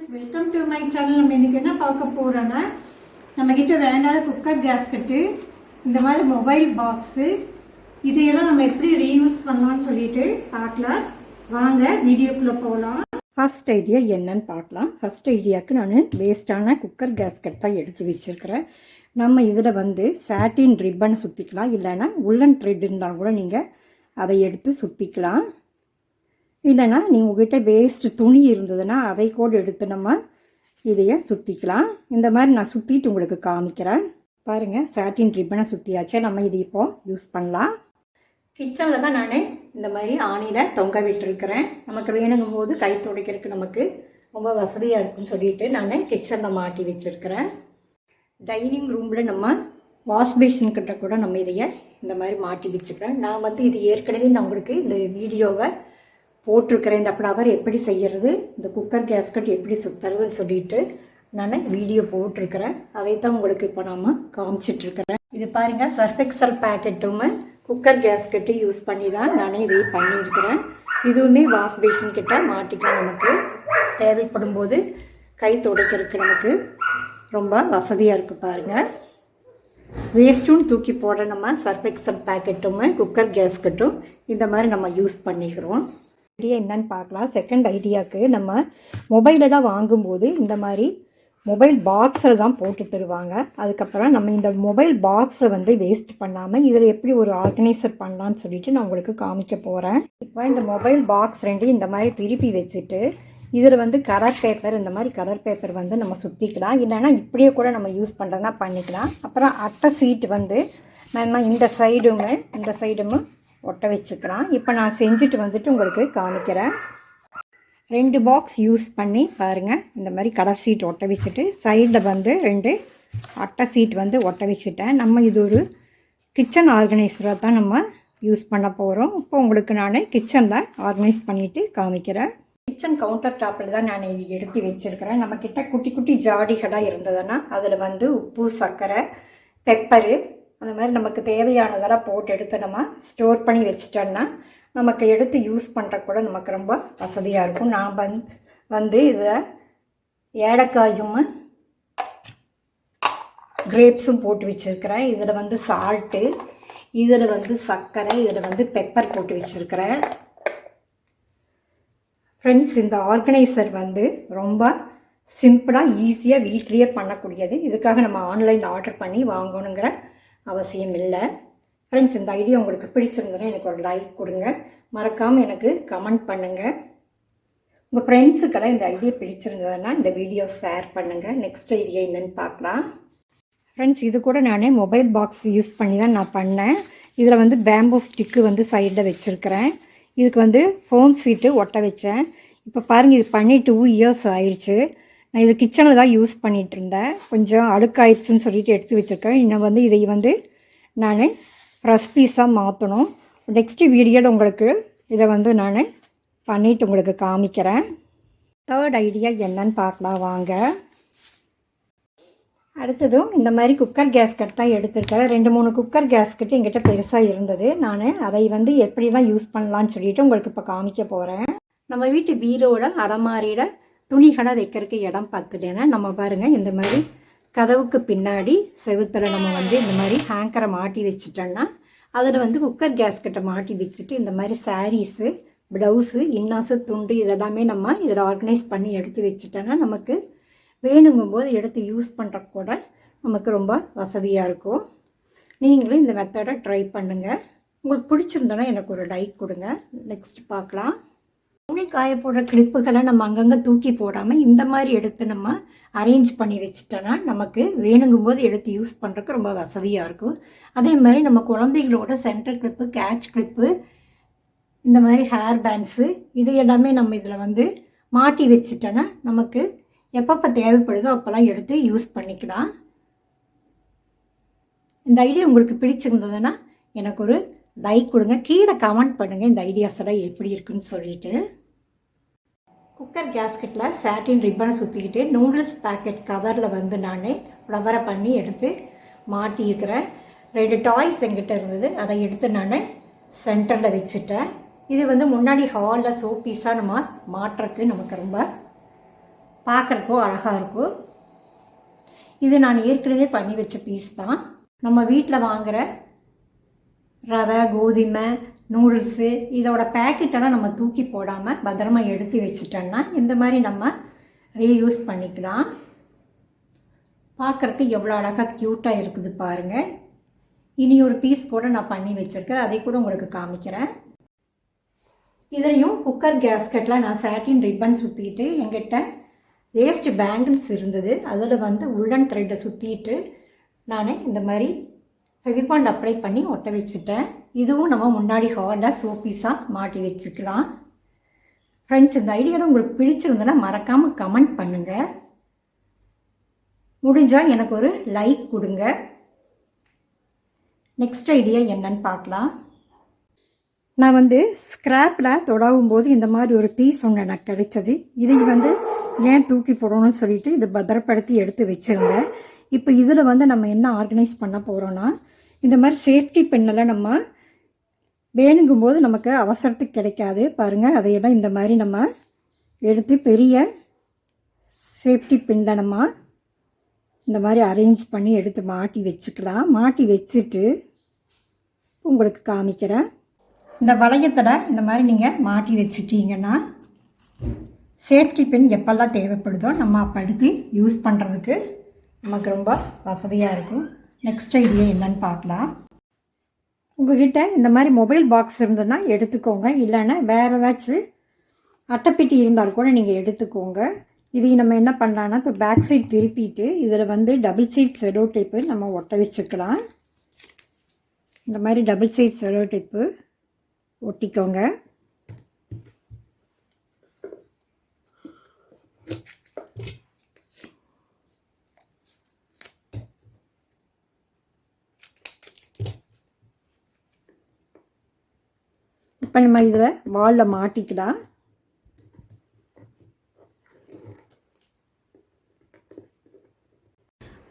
Friends welcome to my channel நம்ம இன்றைக்கி என்ன பார்க்க போகிறோன்னா நம்மக்கிட்ட வேண்டாத குக்கர் கேஸ்கட்டு இந்த மாதிரி மொபைல் பாக்ஸு இதையெல்லாம் நம்ம எப்படி ரீயூஸ் பண்ணலாம்னு சொல்லிட்டு பார்க்கலாம். வாங்க வீடியோக்குள்ளே போகலாம் ஃபஸ்ட் ஐடியா என்னன்னு பார்க்கலாம். ஃபர்ஸ்ட் ஐடியாவுக்கு நான் வேஸ்ட்டான குக்கர் கேஸ்கட் தான் எடுத்து வச்சுருக்கிறேன். நம்ம இதில் வந்து சாட்டின் ரிப்பனை சுற்றிக்கலாம் இல்லைன்னா உள்ளன் த்ரெட் இருந்தால் கூட நீங்கள் அதை எடுத்து சுற்றிக்கலாம் இல்லைன்னா நீங்கள் உங்ககிட்ட வேஸ்ட் துணி இருந்ததுன்னா அதை கூட எடுத்து நம்ம இதைய சுற்றிக்கலாம் இந்த மாதிரி நான் சுற்றிட்டு உங்களுக்கு காமிக்கிறேன். பாருங்கள் சாட்டின் ரிப்பனை சுற்றியாச்சு நம்ம இது இப்போ யூஸ் பண்ணலாம். கிச்சனில் தான் நான் இந்த மாதிரி ஆணியில் தொங்க விட்டுருக்கிறேன். நமக்கு வேணுங்கும் போது கை துடைக்கிறதுக்கு நமக்கு ரொம்ப வசதியாக இருக்குன்னு சொல்லிட்டு நான் கிச்சனில் மாட்டி வச்சுருக்கிறேன். டைனிங் ரூமில் நம்ம வாஷ் கிட்ட கூட நம்ம இதைய இந்த மாதிரி மாட்டி வச்சுக்கிறேன். நான் வந்து இது ஏற்கனவே நான் உங்களுக்கு இந்த வீடியோவை போட்டிருக்கிறேன். இந்த ஃப்ளவர் எப்படி செய்கிறது இந்த குக்கர் கேஸ்கட் எப்படி சுற்றுறதுன்னு சொல்லிட்டு நான் வீடியோ போட்டிருக்கிறேன். அதை தான் உங்களுக்கு இப்போ நாம் காமிச்சிட்ருக்கிறேன் இது பாருங்கள் சர்ஃபெக்சல் பேக்கெட்டும் குக்கர் கேஸ்கட்டு யூஸ் பண்ணி தான் நான் இதை பண்ணியிருக்கிறேன். இதுவுமே வாஷ் பேஷன் கிட்ட மாட்டிக்கலாம் நமக்கு. தேவைப்படும் போது கை துடைக்கிறதுக்கு நமக்கு ரொம்ப வசதியாக இருக்குது பாருங்கள் வேஸ்ட்டும் தூக்கி போட நம்ம சர்ஃபெக்சல் பேக்கெட்டும் குக்கர் கேஸ்கட்டும் இந்த மாதிரி நம்ம யூஸ் பண்ணிக்கிறோம். ஐடியா என்னன்னு பார்க்கலாம். செகண்ட் ஐடியாவுக்கு நம்ம மொபைலில் தான் வாங்கும்போது இந்த மாதிரி மொபைல் பாக்ஸில் தான் போட்டு தருவாங்க. அதுக்கப்புறம் நம்ம இந்த மொபைல் பாக்ஸை வந்து வேஸ்ட் பண்ணாமல் இதில் எப்படி ஒரு ஆர்கனைசர் பண்ணலான்னு சொல்லிட்டு நான் உங்களுக்கு காமிக்க போகிறேன் இப்போ இந்த மொபைல் பாக்ஸ் ரெண்டையும் இந்த மாதிரி திருப்பி வச்சுட்டு இதில் வந்து கலர் பேப்பர் இந்த மாதிரி கலர் பேப்பர் வந்து நம்ம சுற்றிக்கலாம் இல்லைன்னா இப்படியே கூட நம்ம யூஸ் பண்ணுறதுனா பண்ணிக்கலாம். அப்புறம் அட்டை சீட் வந்து நம்ம இந்த சைடுமே இந்த சைடும் ஒட்ட வச்சுக்கலாம் இப்போ நான் செஞ்சுட்டு வந்துட்டு உங்களுக்கு காமிக்கிறேன். ரெண்டு பாக்ஸ் யூஸ் பண்ணி பாருங்கள் இந்த மாதிரி கலர் ஷீட் ஒட்ட வச்சுட்டு சைடில் வந்து ரெண்டு அட்டை சீட் வந்து ஒட்ட வச்சுட்டேன். நம்ம இது ஒரு கிச்சன் ஆர்கனைசராக தான் நம்ம யூஸ் பண்ண போகிறோம் இப்போ உங்களுக்கு நான் கிச்சனில் ஆர்கனைஸ் பண்ணிவிட்டு காமிக்கிறேன். கிச்சன் கவுண்டர் டாப்பில் தான் நான் இது எடுத்து வச்சுருக்கிறேன். நம்மக்கிட்ட குட்டி குட்டி ஜாடிகளாக இருந்ததுன்னா அதில் வந்து உப்பு சர்க்கரை பெப்பரு அந்த மாதிரி நமக்கு தேவையானதெல்லாம் போட்டு எடுத்து நம்ம ஸ்டோர் பண்ணி வச்சிட்டோன்னா நமக்கு எடுத்து யூஸ் பண்ணுற கூட நமக்கு ரொம்ப வசதியாக இருக்கும். நான் வந் வந்து இதை ஏலக்காயும் கிரேப்ஸும் போட்டு வச்சுருக்கிறேன். இதில் வந்து சால்ட்டு இதில் வந்து சர்க்கரை இதில் வந்து பெப்பர் போட்டு வச்சுருக்கிறேன். ஃப்ரெண்ட்ஸ் இந்த ஆர்கனைசர் வந்து ரொம்ப சிம்பிளாக ஈஸியாக வீட்லேயே பண்ணக்கூடியது. இதுக்காக நம்ம ஆன்லைனில் ஆர்டர் பண்ணி வாங்கணுங்கிற அவசியம் இல்லை. ஃப்ரெண்ட்ஸ் இந்த ஐடியா உங்களுக்கு பிடிச்சிருந்ததுன்னா எனக்கு ஒரு லைக் கொடுங்க. மறக்காமல் எனக்கு கமெண்ட் பண்ணுங்கள் உங்கள் ஃப்ரெண்ட்ஸுக்கெல்லாம் இந்த ஐடியா பிடிச்சிருந்ததுன்னா இந்த வீடியோ ஷேர் பண்ணுங்கள் நெக்ஸ்ட் ஐடியா என்னன்னு பார்க்கலாம். ஃப்ரெண்ட்ஸ் இது கூட நான் மொபைல் பாக்ஸ் யூஸ் பண்ணி தான் நான் பண்ணேன். இதில் வந்து பேம்போ ஸ்டிக்கு வந்து சைடில் வச்சுருக்கிறேன். இதுக்கு வந்து ஃபோம் சீட்டு ஒட்ட வச்சேன். இப்போ பாருங்கள் இது பண்ணி டூ இயர்ஸ் ஆயிடுச்சு நான் இது கிச்சனில் தான் யூஸ் பண்ணிகிட்டு இருந்தேன் கொஞ்சம் அழுக்காயிடுச்சுன்னு சொல்லிட்டு எடுத்து வச்சுருக்கேன். இன்னும் வந்து இதை வந்து நான் ஃப்ரெஷ் பீஸாக மாற்றணும் நெக்ஸ்ட் வீடியோவில் உங்களுக்கு இதை வந்து நான் பண்ணிவிட்டு உங்களுக்கு காமிக்கிறேன். தேர்ட் ஐடியா என்னன்னு பார்க்கலாம் வாங்க. அடுத்ததும் இந்த மாதிரி குக்கர் கேஸ்கட் தான் எடுத்திருக்கிறேன் ரெண்டு மூணு குக்கர் கேஸ்கட் எங்கிட்ட பெருசாக இருந்தது. நான் அதை வந்து எப்படிலாம் யூஸ் பண்ணலான்னு சொல்லிட்டு உங்களுக்கு இப்போ காமிக்க போகிறேன் நம்ம வீட்டு வீரோட அலமாரியில் துணிகளை வைக்கிறதுக்கு இடம் பார்த்துட்டேன்னா நம்ம பாருங்கள் இந்த மாதிரி கதவுக்கு பின்னாடி செவுத்தில் நம்ம வந்து இந்த மாதிரி ஹேங்கரை மாட்டி வச்சுட்டோன்னா அதில் வந்து குக்கர் கேஸ்கட்டை மாட்டி வச்சுட்டு இந்த மாதிரி சாரீஸு ப்ளவுஸு இன்னாஸு துண்டு இதெல்லாமே நம்ம இதில் ஆர்கனைஸ் பண்ணி எடுத்து வச்சுட்டோன்னா நமக்கு வேணுங்கும்போது எடுத்து யூஸ் பண்ணுற கூட நமக்கு ரொம்ப வசதியாக இருக்கும். நீங்களும் இந்த மெத்தடை ட்ரை பண்ணுங்கள் உங்களுக்கு பிடிச்சிருந்தோன்னா எனக்கு ஒரு லைக் கொடுங்க. நெக்ஸ்ட் பார்க்கலாம். துணி காய போடுற கிளிப்புகளை நம்ம அங்கங்கே தூக்கி போடாமல் இந்த மாதிரி எடுத்து நம்ம அரேஞ்ச் பண்ணி வச்சுட்டோன்னா நமக்கு வேணுங்கும் போது எடுத்து யூஸ் பண்ணுறதுக்கு ரொம்ப வசதியாக இருக்கும். அதே மாதிரி நம்ம குழந்தைகளோட சென்டர் கிளிப்பு கேட்ச் கிளிப்பு இந்த மாதிரி ஹேர் பேண்ட்ஸு இது எல்லாமே நம்ம இதில் வந்து மாட்டி வச்சுட்டோன்னா நமக்கு எப்பப்போ தேவைப்படுதோ அப்போல்லாம் எடுத்து யூஸ் பண்ணிக்கலாம். இந்த ஐடியா உங்களுக்கு பிடிச்சிருந்ததுன்னா எனக்கு ஒரு லைக் கொடுங்க. கீழே கமெண்ட் பண்ணுங்கள் இந்த ஐடியாஸ் எல்லாம் எப்படி இருக்குன்னு சொல்லிட்டு. குக்கர் கேஸ்கெட்டில் சாட்டின் ரிப்பனை சுற்றிக்கிட்டு நூடுல்ஸ் பேக்கெட் கவரில் வந்து நான் ரவரை பண்ணி எடுத்து மாட்டியிருக்கிறேன். ரெண்டு டாய்ஸ் எங்கிட்ட இருந்தது. அதை எடுத்து நான் சென்டரில் வச்சுட்டேன். இது வந்து முன்னாடி ஹாலில் சோ பீஸாக நம்ம மாட்டுறதுக்கு நமக்கு ரொம்ப பார்க்குறக்கும் அழகாக இருக்கும் இது நான் ஏற்கனவே பண்ணி வச்ச பீஸ் தான். நம்ம வீட்டில் வாங்குகிற ரவை கோதுமை நூடுல்ஸு இதோட பேக்கெட்டெல்லாம் நம்ம தூக்கி போடாமல் பத்திரமா எடுத்து வச்சுட்டோன்னா இந்த மாதிரி நம்ம ரீயூஸ் பண்ணிக்கலாம். பார்க்குறக்கு எவ்வளோ அழகாக க்யூட்டாக இருக்குது பாருங்கள் இனி ஒரு பீஸ் கூட நான் பண்ணி வச்சுருக்கேன் அதை கூட உங்களுக்கு காமிக்கிறேன். இதுலேயும் குக்கர் கேஸ்கெட்டில் நான் சாட்டின் ரிப்பன் சுற்றிட்டு எங்கிட்ட வேஸ்ட் பேங்கிள்ஸ் இருந்தது. அதில் வந்து உள்ளன் த்ரெட்டை சுற்றிட்டு நான் இந்த மாதிரி ஃபெவிபாண்ட் அப்ளை பண்ணி ஒட்ட வச்சுட்டேன். இதுவும் நம்ம முன்னாடி ஹாலில் சோப்பீஸாக மாட்டி வச்சுக்கலாம். ஃப்ரெண்ட்ஸ் இந்த ஐடியாவில் உங்களுக்கு பிடிச்சிருந்ததுன்னா மறக்காமல் கமெண்ட் பண்ணுங்கள் முடிஞ்சால் எனக்கு ஒரு லைக் கொடுங்க. நெக்ஸ்ட் ஐடியா என்னன்னு பார்க்கலாம். நான் வந்து ஸ்க்ராப்பில் தொடவும் போது இந்த மாதிரி ஒரு பீஸ் ஒன்று எனக்கு கிடைச்சது. இதை வந்து ஏன் தூக்கி போடணும்னு சொல்லிட்டு இதை பத்திரப்படுத்தி எடுத்து வச்சுருந்தேன். இப்போ இதில் வந்து நம்ம என்ன ஆர்கனைஸ் பண்ண போகிறோன்னா இந்த மாதிரி சேஃப்டி பெண்ணெல்லாம் நம்ம வேணுங்கும் போது நமக்கு அவசரத்துக்கு கிடைக்காது. பாருங்கள் அதையெல்லாம் இந்த மாதிரி நம்ம எடுத்து பெரிய சேஃப்டி பின்னை நம்ம இந்த மாதிரி அரேஞ்ச் பண்ணி எடுத்து மாட்டி வச்சுக்கலாம். மாட்டி வச்சுட்டு உங்களுக்கு காமிக்கிறேன். இந்த வளையத்தில் இந்த மாதிரி நீங்கள் மாட்டி வச்சுட்டீங்கன்னா சேஃப்டி பின் எப்பெல்லாம் தேவைப்படுதோ நம்ம அப்போ எடுத்து யூஸ் பண்ணுறதுக்கு நமக்கு ரொம்ப வசதியாக இருக்கும். நெக்ஸ்ட் ஐடியா என்னன்னு பார்க்கலாம். உங்ககிட்ட இந்த மாதிரி மொபைல் பாக்ஸ் இருந்ததுன்னா எடுத்துக்கோங்க. இல்லைன்னா வேறு ஏதாச்சும் அட்டைப்பெட்டி இருந்தால் கூட நீங்கள் எடுத்துக்கோங்க. இது நம்ம என்ன பண்ணலான்னா இப்போ பேக் சைட் திருப்பிட்டு இதில் வந்து டபுள் சைட் செரோ டேப்பு நம்ம ஒட்ட வச்சுக்கலாம். இந்த மாதிரி டபுள் சைட் செரோ டேப்பு ஒட்டிக்கோங்க. இப்போ நம்ம இதில். வாலில் மாட்டிக்கலாம்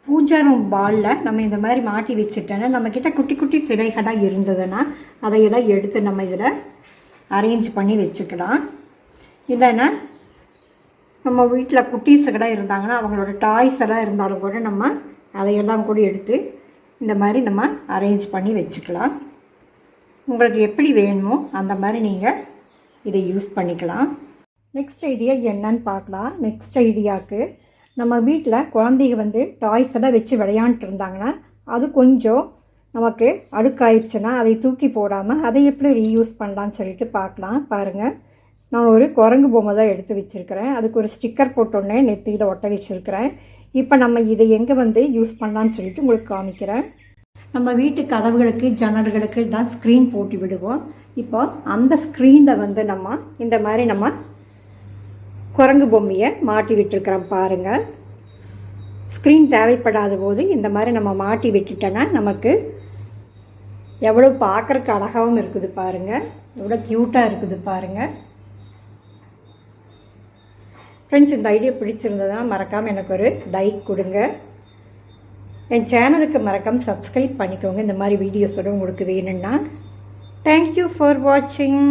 பூஜா ரூம் பாலில் நம்ம இந்த மாதிரி மாட்டி வச்சுட்டோன்னா நம்மக்கிட்ட குட்டி குட்டி சிலைகளாக இருந்ததுன்னா அதையெல்லாம் எடுத்து நம்ம இதில் அரேஞ்ச் பண்ணி வச்சுக்கலாம். இல்லைன்னா நம்ம வீட்டில் குட்டீஸுக்கெல்லாம் இருந்தாங்கன்னா அவங்களோட டாய்ஸ் எல்லாம் இருந்தாலும் கூட நம்ம அதையெல்லாம் கூட எடுத்து இந்த மாதிரி நம்ம அரேஞ்ச் பண்ணி வச்சுக்கலாம். உங்களுக்கு எப்படி வேணுமோ அந்த மாதிரி நீங்கள் இதை யூஸ் பண்ணிக்கலாம். நெக்ஸ்ட் ஐடியா என்னன்னு பார்க்கலாம். நெக்ஸ்ட் ஐடியாவுக்கு நம்ம வீட்டில் குழந்தைங்க வந்து டாய்ஸ் எல்லாம் வச்சு விளையாண்டுட்டு இருந்தாங்கன்னா அது கொஞ்சம் நமக்கு அடுக்காயிருச்சுன்னா அதை தூக்கி போடாமல் அதை எப்படி ரீயூஸ் பண்ணலான்னு சொல்லிட்டு பார்க்கலாம். பாருங்கள் நான் ஒரு குரங்கு பொம்மை தான் எடுத்து வச்சுருக்கிறேன். அதுக்கு ஒரு ஸ்டிக்கர் போட்டோன்னே நெத்தியில் ஒட்ட வச்சுருக்கிறேன். இப்போ நம்ம இதை எங்கே வந்து யூஸ் பண்ணலான்னு சொல்லிட்டு உங்களுக்கு காமிக்கிறேன். நம்ம வீட்டு கதவுகளுக்கு ஜன்னல்களுக்கு தான் ஸ்க்ரீன் போட்டு விடுவோம். இப்போ அந்த ஸ்க்ரீனில் வந்து நம்ம இந்த மாதிரி நம்ம குரங்கு பொம்மையை மாட்டி விட்டுருக்குறோம் பாருங்கள் ஸ்க்ரீன் தேவைப்படாத போது இந்த மாதிரி நம்ம மாட்டி விட்டுட்டோன்னா நமக்கு எவ்வளோ பார்க்குறக்கு அழகாகவும் இருக்குது பாருங்கள் எவ்வளோ க்யூட்டாக இருக்குது பாருங்கள் ஃப்ரெண்ட்ஸ் இந்த ஐடியா பிடிச்சிருந்ததுன்னா மறக்காமல் எனக்கு ஒரு லைக் கொடுங்க. என் சேனலுக்கு மறக்காம சப்ஸ்கிரைப் பண்ணிக்கோங்க. இந்த மாதிரி வீடியோஸோடு உங்களுக்கு வேணும்னா. தேங்க்யூ ஃபார் வாட்சிங்